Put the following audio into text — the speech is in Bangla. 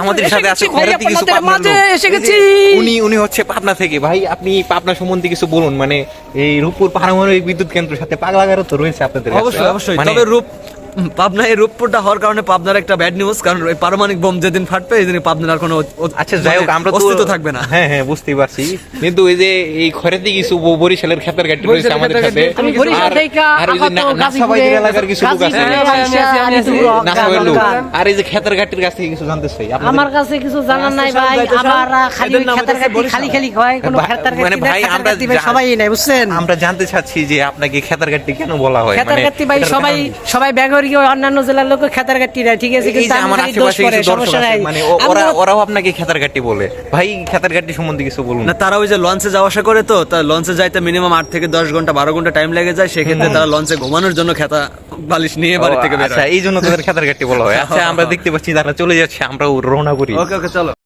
আমাদের সাথে আছে কিছু। এসে গেছি। উনি উনি হচ্ছে পাবনা থেকে ভাই আপনি পাবনা সম্বন্ধে কিছু বলুন মানে এই রূপপুর পারমাণবিক বিদ্যুৎ কেন্দ্রের সাথে পাগলাগারও তো রয়েছে আপনাদের অবশ্যই অবশ্যই মানে- তবে রূপ পাবনা এই রূপপুরটা হওয়ার কারণে পাবনার একটা ব্যাড নিউজ কারণ ওই পারমাণবিক বোম যেদিন ফাটবে এই দিন পাবনার আর কোনো আচ্ছা যাই হোক আমরা তো অস্তিত্ব থাকবে না। হ্যাঁ হ্যাঁ বুঝতেই পারছি। কিন্তু ওই যে এই খরেতে কিছু বরিশালের খেতের গাড়ি রয়েছে আমাদের সাথে আমি বরিশাল আর- থেকে আর ওই যে নাসাবাইদের এলাকার কিছু লোক আছে। হ্যাঁ, আমি আছি, আমি আছি। আমি তো নাসাবাইয়ের লোক। আর এই যে খেতের গাড়ির কাছ থেকে কিছু জানতে চাই। আমার কাছে কিছু জানার নাই ভাই। চান? খালি খেতার গাড়ি খালি খালি হয় কোনো খেতার মানে ভাই আমরা গাড়ি সবাই নাই বুঝছেন? আমরা জানতে চাচ্ছি যে আপনাকে খেতার গাড়ি কেন বলা হয়? খেতার মানে গাড়ি ভাই এটার সবাই কারণ- অন্যান্য জেলার লোক খেতার ঠিক আছে কিন্তু আমার আশেপাশে কিছু দর্শক আছে, মানে ওরা ওরাও আপনাকে খেতার বলে। ভাই খেতার সম্বন্ধে কিছু বলুন। না তারা ওই যে লঞ্চে যাওয়া আসা করে তো তা লঞ্চে যাইতে মিনিমাম আট থেকে দশ ঘণ্টা বারো ঘণ্টা টাইম লেগে যায় সেক্ষেত্রে তারা লঞ্চে ঘুমানোর জন্য খেতা বালিশ নিয়ে বাড়ি থেকে বের আচ্ছা এই জন্য তাদের খেতার গাড়ি বলা হয়। আচ্ছা আমরা দেখতে পাচ্ছি তারা চলে যাচ্ছে আমরা রওনা করি। ওকে ওকে চলো।